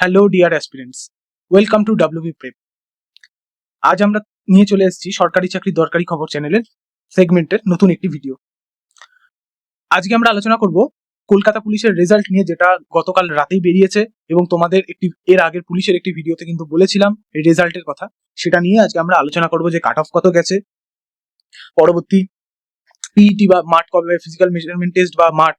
Hello dear aspirants welcome to WB prep আজ আমরা নিয়ে চলে এসেছি সরকারি চাকরি দরকারি খবর চ্যানেলের সেগমেন্টের নতুন একটি ভিডিও আজকে আমরা আলোচনা করব কলকাতা পুলিশের রেজাল্ট নিয়ে যেটা গতকাল রাতেই বেরিয়েছে এবং তোমাদের একটি, এর আগের পুলিশের একটি ভিডিওতে কিন্তু বলেছিলাম এই রেজাল্টের কথা। সেটা নিয়ে আজকে আমরা আলোচনা করব যে কাট অফ কত গেছে। পরবর্তী পিইটি বা মাঠ কবে ফিজিক্যাল মেজারমেন্ট টেস্ট বা মাঠ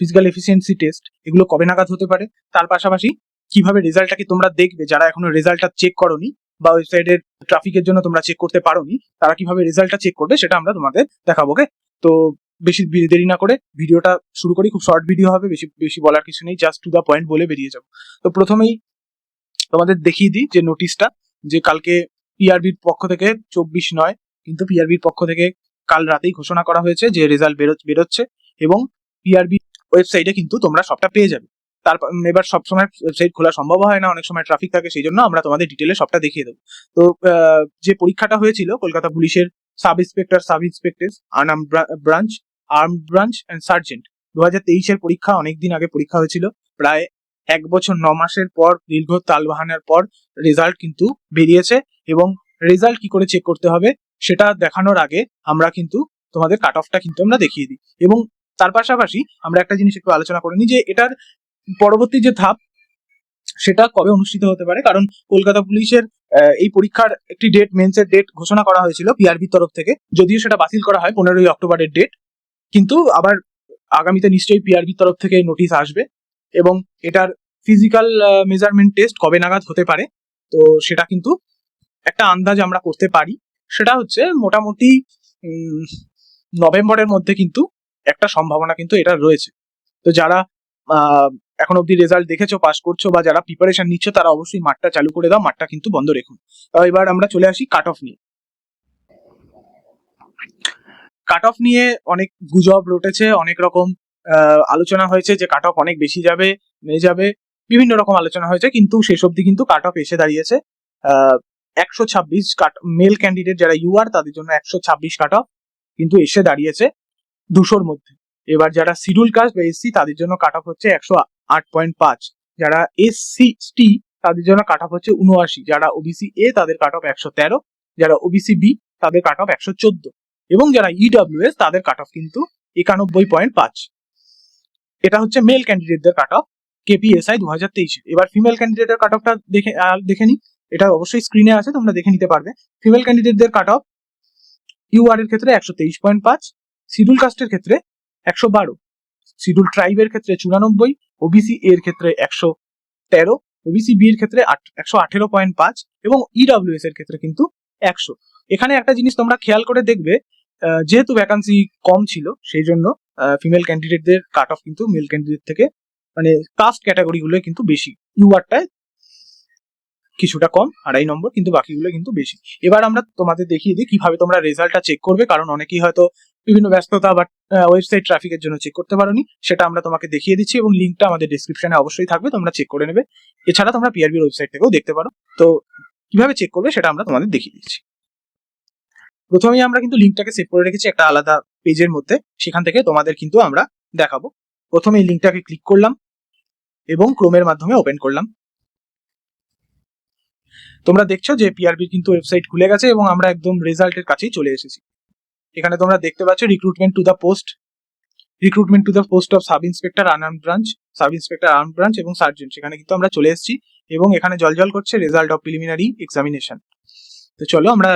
ফিজিক্যাল এফিসিয়েন্সি টেস্ট এগুলো কবে নাগাদ হতে পারে। তার পাশাপাশি কীভাবে রেজাল্টটাকে তোমরা দেখবে? যারা এখনও রেজাল্টটা চেক করোনি বা ওয়েবসাইটের ট্রাফিকের জন্য তোমরা চেক করতে পারোনি, তারা কীভাবে রেজাল্টটা চেক করবে সেটা আমরা তোমাদের দেখাবো ওকে তো বেশি দেরি না করে ভিডিওটা শুরু করি, খুব শর্ট ভিডিও হবে, বেশি বেশি বলার কিছু নেই জাস্ট টু দা পয়েন্ট বলে বেরিয়ে যাব। তো প্রথমেই তোমাদের দেখিয়ে দিই যে নোটিশটা যে কালকে পিআরবির পক্ষ থেকে চব্বিশ নয়, কিন্তু পিআরবির পক্ষ থেকে কাল রাতেই ঘোষণা করা হয়েছে যে রেজাল্ট বেরো বেরোচ্ছে এবং পিআরবি ওয়েবসাইটে কিন্তু তোমরা সবটা পেয়ে যাবে। তারপর এবার সবসময় ওয়েবসাইট খোলা সম্ভব হয় না, অনেক সময় ট্রাফিক থাকে, সেই জন্য আমরা তোমাদের ডিটেলে সবটা দেখিয়ে দেবো। তো যে পরীক্ষাটা হয়েছিল, কলকাতা পুলিশের sub inspector sub inspector arm branch arm branch and sergeant দু হাজার তেইশের পরীক্ষা, অনেকদিন আগে পরীক্ষা হয়েছিল। প্রায় এক বছর, ন মাসের পর, দীর্ঘ তালবাহানার পর রেজাল্ট কিন্তু বেরিয়েছে এবং রেজাল্ট কি করে চেক করতে হবে, সেটা দেখানোর আগে আমরা কিন্তু তোমাদের কাট অফটা কিন্তু আমরা দেখিয়ে দিই। এবং তার পাশাপাশি আমরা একটা জিনিস একটু আলোচনা করে নিই যে, এটার পরবর্তী যে ধাপ, সেটা কবে অনুষ্ঠিত হতে পারে? কারণ কলকাতা পুলিশের এই পরীক্ষার একটি ডেট মেন্সের ডেট ঘোষণা করা হয়েছিল পিআরবি তরফ থেকে। যদিও সেটা বাতিল করা হয় পনেরোই অক্টোবরের ডেট কিন্তু আবার আগামীতে নিশ্চয়ই পিআরবি তরফ থেকে নোটিশ আসবে এবং এটার ফিজিক্যাল মেজারমেন্ট টেস্ট কবে নাগাদ হতে পারে, তো সেটা কিন্তু একটা আন্দাজ আমরা করতে পারি। সেটা হচ্ছে মোটামুটি নভেম্বরের মধ্যে কিন্তু একটা সম্ভাবনা কিন্তু এটা রয়েছে। তো যারা এখন অব্দি রেজাল্ট দেখেছ পাস করছ বা যারা প্রিপারেশন নিচ্ছ, তারা অবশ্যই মাঠটা চালু করে দাও, মাঠটা কিন্তু বন্ধ রেখুন তো এবার আমরা চলে আসি কাট অফ নিয়ে। কাট অফ নিয়ে অনেক গুজব রটেছে, অনেক রকম আলোচনা হয়েছে যে কাট অফ অনেক বেশি যাবে নিয়ে যাবে, বিভিন্ন রকম আলোচনা হয়েছে, কিন্তু শেষ অব্দি কিন্তু কাট অফ এসে দাঁড়িয়েছে। একশো ছাব্বিশ কাট মেল ক্যান্ডিডেট যারা ইউআর তাদের জন্য একশো ছাব্বিশ কাট অফ কিন্তু এসে দাঁড়িয়েছে দুশোর মধ্যে। এবার যারা শিডিউল কাস্ট বা এসসি তাদের জন্য কাট অফ হচ্ছে একশো আট পয়েন্ট পাঁচ। যারা এসসি টি তাদের জন্য কাট অফ হচ্ছে উনআশি যারা ওবিসি এ তাদের কাট অফ একশো তেরো। যারা ওবিসি বি তাদের কাট অফ একশো চোদ্দ। এবং যারা ইডব্লিউএস তাদের কাট অফ কিন্তু একানব্বই পয়েন্ট পাঁচ। এটা হচ্ছে মেল ক্যান্ডিডেটদের কাট অফ কেপিএসআই দু হাজার তেইশে। এবার ফিমেল ক্যান্ডিডেটের কাট অফটা দেখে দেখে নি এটা অবশ্যই স্ক্রিনে আছে, তোমরা দেখে নিতে পারবে। ফিমেল ক্যান্ডিডেটদের কাট অফ ইউআর এর ক্ষেত্রে একশো তেইশ পয়েন্ট পাঁচ শিডিউল কাস্টের ক্ষেত্রে একশো বারো। শিডিউল ট্রাইবের ক্ষেত্রে চুরানব্বই ওবিসি এর ক্ষেত্রে একশো তেরো ওবিসি বি এর ক্ষেত্রে একশো আঠেরো পয়েন্ট পাঁচ এবং ইডব্লিউএস এর ক্ষেত্রে কিন্তু একশো। এখানে একটা জিনিস তোমরা খেয়াল করে দেখবে যেহেতু ভ্যাকান্সি কম ছিল, সেই জন্য ফিমেল ক্যান্ডিডেটদের কাট অফ কিন্তু মেল ক্যান্ডিডেট থেকে মানে কাস্ট ক্যাটাগরি গুলো কিন্তু বেশি। ইউআরটায় কিছুটা কম, আড়াই নম্বর, কিন্তু বাকিগুলো কিন্তু বেশি। এবার আমরা তোমাদের দেখিয়ে দিই কীভাবে তোমরা রেজাল্টটা চেক করবে, কারণ অনেকেই হয়তো বিভিন্ন ব্যস্ততা বা ওয়েবসাইট ট্রাফিকের জন্য চেক করতে পারোনি, সেটা আমরা তোমাকে দেখিয়ে দিচ্ছি এবং লিঙ্কটা আমাদের ডিসক্রিপশনে অবশ্যই থাকবে, তোমরা চেক করে নেবে। এছাড়া তোমরা পিআরবির ওয়েবসাইট থেকেও দেখতে পারো। তো, কীভাবে চেক করবে সেটা আমরা তোমাদের দেখিয়ে দিচ্ছি। প্রথমেই আমরা কিন্তু লিঙ্কটাকে সেভ করে রেখেছি একটা আলাদা পেজের মধ্যে, সেখান থেকে তোমাদের কিন্তু আমরা দেখাবো। প্রথমে এই লিঙ্কটাকে ক্লিক করলাম এবং ক্রোমের মাধ্যমে ওপেন করলাম। তোমরা দেখছ যে পিআরবির কিন্তু ওয়েবসাইট খুলে গেছে এবং আমরা একদম রেজাল্টের কাছেই চলে এসেছি। এখানে তোমরা দেখতে পাচ্ছ recruitment to the post recruitment to the post of sub inspector arm branch sub inspector arm branch এবং সার্জেন্ট সেখানে কিন্তু আমরা চলে এসেছি এবং এখানে জলজল করছে রেজাল্ট অফ প্রিলিমিনারি এক্সামিনেশন তো চলো আমরা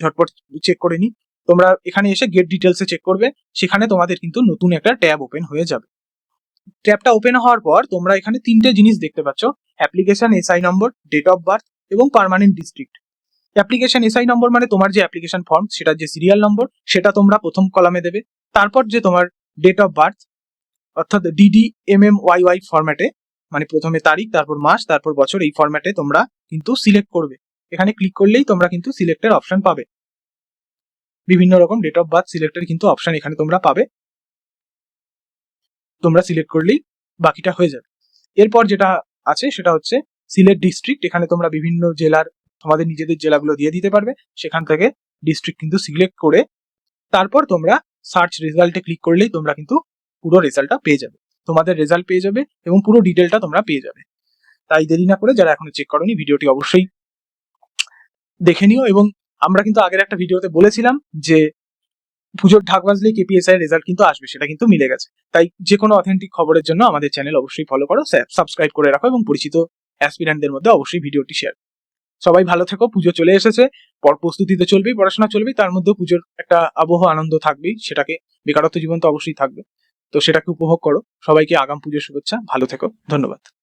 ঝটপট চেক করে নিই। তোমরা এখানে এসে গেট ডিটেলসে চেক করবে, সেখানে তোমাদের কিন্তু নতুন একটা ট্যাব ওপেন হয়ে যাবে। ট্যাবটা ওপেন হওয়ার পর তোমরা এখানে তিনটে জিনিস দেখতে পাচ্ছ application SI number date of birth এবং permanent district application SI number মানে তোমার যে অ্যাপ্লিকেশন ফর্ম সেটার যে সিরিয়াল নম্বর সেটা তোমরা প্রথম কলামে দেবে। তারপর যে তোমার ডেট অফ বার্থ অর্থাৎ DD M M Y Y ফরম্যাটে মানে প্রথমে তারিখ, তারপর মাস, তারপর বছর, এই ফরম্যাটে তোমরা কিন্তু সিলেক্ট করবে। এখানে ক্লিক করলেই তোমরা কিন্তু সিলেক্টের অপশন পাবে। বিভিন্ন রকম ডেট অফ বার্থ সিলেক্টের কিন্তু অপশন এখানে তোমরা পাবে। তোমরা সিলেক্ট করলেই বাকিটা হয়ে যাবে। এরপর যেটা আছে, সেটা হচ্ছে সিলেট ডিস্ট্রিক্ট এখানে তোমরা বিভিন্ন জেলার তোমাদের নিজেদের জেলাগুলো দিয়ে দিতে পারবে। সেখান থেকে ডিস্ট্রিক্ট কিন্তু সিলেক্ট করে তারপর তোমরা সার্চ রেজাল্টে ক্লিক করলেই তোমরা কিন্তু পুরো রেজাল্টটা পেয়ে যাবে। তোমাদের রেজাল্ট পেয়ে যাবে এবং পুরো ডিটেলটা তোমরা পেয়ে যাবে। তাই দেরি না করে যারা এখনও চেক করনি, ভিডিওটি অবশ্যই দেখে নিও এবং আমরা কিন্তু আগের একটা ভিডিওতে বলেছিলাম যে পুজোর ঢাক বাজলেই কেপিএসআই রেজাল্ট কিন্তু আসবে, সেটা কিন্তু মিলে গেছে। তাই যে কোনো অথেন্টিক খবরের জন্য আমাদের চ্যানেল অবশ্যই ফলো করো সাবস্ক্রাইব করে রাখো এবং পরিচিত অ্যাসপিরেন্টদের মধ্যে অবশ্যই ভিডিওটি শেয়ার সবাই ভালো থেকো, পুজো চলে এসেছে। পর প্রস্তুতি তো চলবেই, পড়াশোনা চলবেই, তার মধ্যে পুজোর একটা আবহ আনন্দ থাকবেই, সেটাকে বেকারত্ব জীবন তো অবশ্যই থাকবে। তো সেটাকে উপভোগ করো। সবাইকে আগাম পুজোর শুভেচ্ছা, ভালো থেকো, ধন্যবাদ।